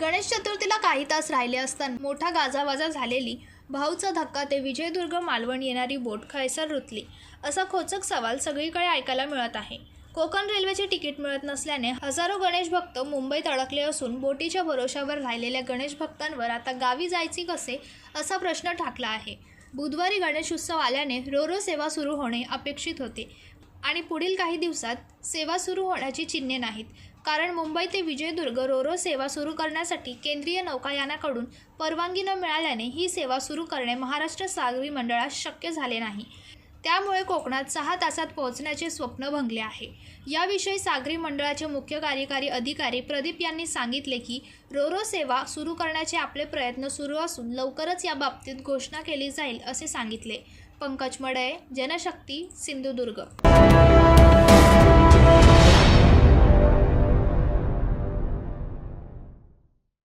गणेश चतुर्थीला काही तास राहिले असताना मोठा गाजावाजा झालेली भाऊचा धक्का ते विजयदुर्ग मालवण येणारी बोट खैसर रुतली. असा खोचक सवाल सगळीकडे ऐकायला मिळत आहे. कोकण रेल्वेचे तिकीट मिळत नसल्याने हजारो गणेश भक्त मुंबईत अडकले असून बोटीच्या भरोशावर राहिलेल्या गणेश भक्तांवर आता गावी जायची कसे असा प्रश्न ठाकला आहे. बुधवारी गणेश उत्सव आल्याने रोरो सेवा सुरू होणे अपेक्षित होते. आणि पुढील काही दिवसात सेवा सुरू होण्याची चिन्हे नाहीत. कारण मुंबई ते विजयदुर्ग रोरो सेवा सुरू करण्यासाठी केंद्रीय नौकायानाकडून परवानगी न मिळाल्याने ही सेवा सुरू करणे महाराष्ट्र सागरी मंडळास शक्य झाले नाही. त्यामुळे कोकणात सहा तासात पोहोचण्याचे स्वप्न भंगले आहे. याविषयी सागरी मंडळाचे मुख्य कार्यकारी अधिकारी प्रदीप यांनी सांगितले की रोरो सेवा सुरू करण्याचे आपले प्रयत्न सुरू असून लवकरच या बाबतीत घोषणा केली जाईल असे सांगितले. पंकज मडये जनशक्ती सिंधुदुर्ग.